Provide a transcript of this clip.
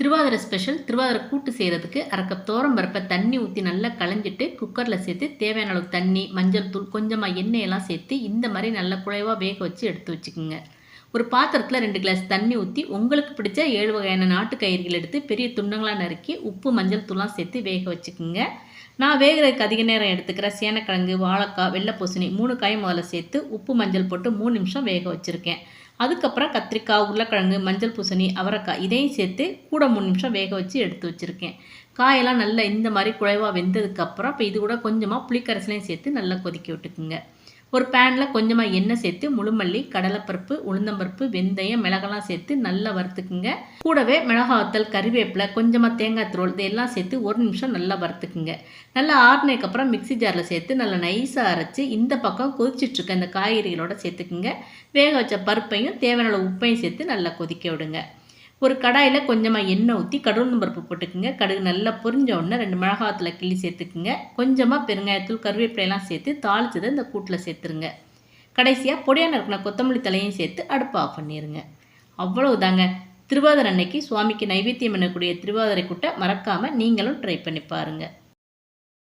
Thiruvathirai special Thiruvathirai கூட்டு செய்கிறதுக்கு அரை கப் தோரம் பருப்பை தண்ணி ஊற்றி நல்லா களைஞ்சிட்டு குக்கரில் சேர்த்து தேவையான அளவு தண்ணி மஞ்சள் தூள் கொஞ்சமாக எண்ணெயெல்லாம் சேர்த்து இந்த மாதிரி நல்லா குழைவாக வேக வச்சு எடுத்து வச்சுக்கோங்க. ஒரு பாத்திரத்தில் ரெண்டு கிளாஸ் தண்ணி ஊற்றி உங்களுக்கு பிடிச்ச ஏழு வகையான நாட்டு கயிறுகள் எடுத்து பெரிய துண்டங்களாக நறுக்கி உப்பு மஞ்சள் தூள்லாம் சேர்த்து வேக வச்சுக்கோங்க. நான் வேகிறதுக்கு அதிக நேரம் எடுத்துக்கிற சேனக்கிழங்கு வாழைக்காய் வெள்ளை பூசணி மூணு காய் முதல்ல சேர்த்து உப்பு மஞ்சள் போட்டு மூணு நிமிஷம் வேக வச்சுருக்கேன். அதுக்கப்புறம் கத்திரிக்காய் உருளைக்கிழங்கு மஞ்சள் பூசணி அவரைக்காய் இதையும் சேர்த்து கூட மூணு நிமிஷம் வேக வச்சு எடுத்து வச்சுருக்கேன். காயெல்லாம் நல்லா இந்த மாதிரி குழைவாக வெந்ததுக்கப்புறம் இப்போ இது கூட கொஞ்சமாக புளிக்கரசலையும் சேர்த்து நல்லா கொதிக்க விட்டுக்குங்க. ஒரு பேனில் கொஞ்சமாக எண்ணெய் சேர்த்து முழுமல்லி கடலைப்பருப்பு உளுந்தம்பருப்பு வெந்தயம் மிளகெல்லாம் சேர்த்து நல்லா வறுத்துக்குங்க. கூடவே மிளகாத்தல் கறிவேப்பிலை கொஞ்சமாக தேங்காய் தூள் இதெல்லாம் சேர்த்து ஒரு நிமிஷம் நல்லா வறுத்துக்குங்க. நல்லா ஆறுனதுக்கப்புறம் மிக்சி ஜாரில் சேர்த்து நல்லா நைஸாக அரைச்சி இந்த பக்கம் கொதிச்சிட்ருக்க இந்த காய்கறிகளோட சேர்த்துக்குங்க. வேக வச்ச பருப்பையும் தேவையான உப்பையும் சேர்த்து நல்லா கொதிக்க விடுங்க. ஒரு கடாயில் கொஞ்சமாக எண்ணெய் ஊற்றி கடுகு பருப்பு போட்டுக்குங்க. கடுகு நல்லா பொரிஞ்ச உடனே ரெண்டு மிளகாத்தில் கிள்ளி சேர்த்துக்குங்க. கொஞ்சமாக பெருங்காயத்தூள் கருவேப்பிலையெல்லாம் சேர்த்து தாளிச்சதை இந்த கூட்டில் சேர்த்துருங்க. கடைசியாக பொடியான இருக்கிற கொத்தமல்லி தலையும் சேர்த்து அடுப்பு ஆஃப் பண்ணிடுங்க அவ்வளவுதாங்க. திருவாதிரை அன்னைக்கு சுவாமிக்கு நைவேத்தியம் பண்ணக்கூடிய திருவாதிரை கூட்டை மறக்காமல் நீங்களும் ட்ரை பண்ணி பாருங்கள்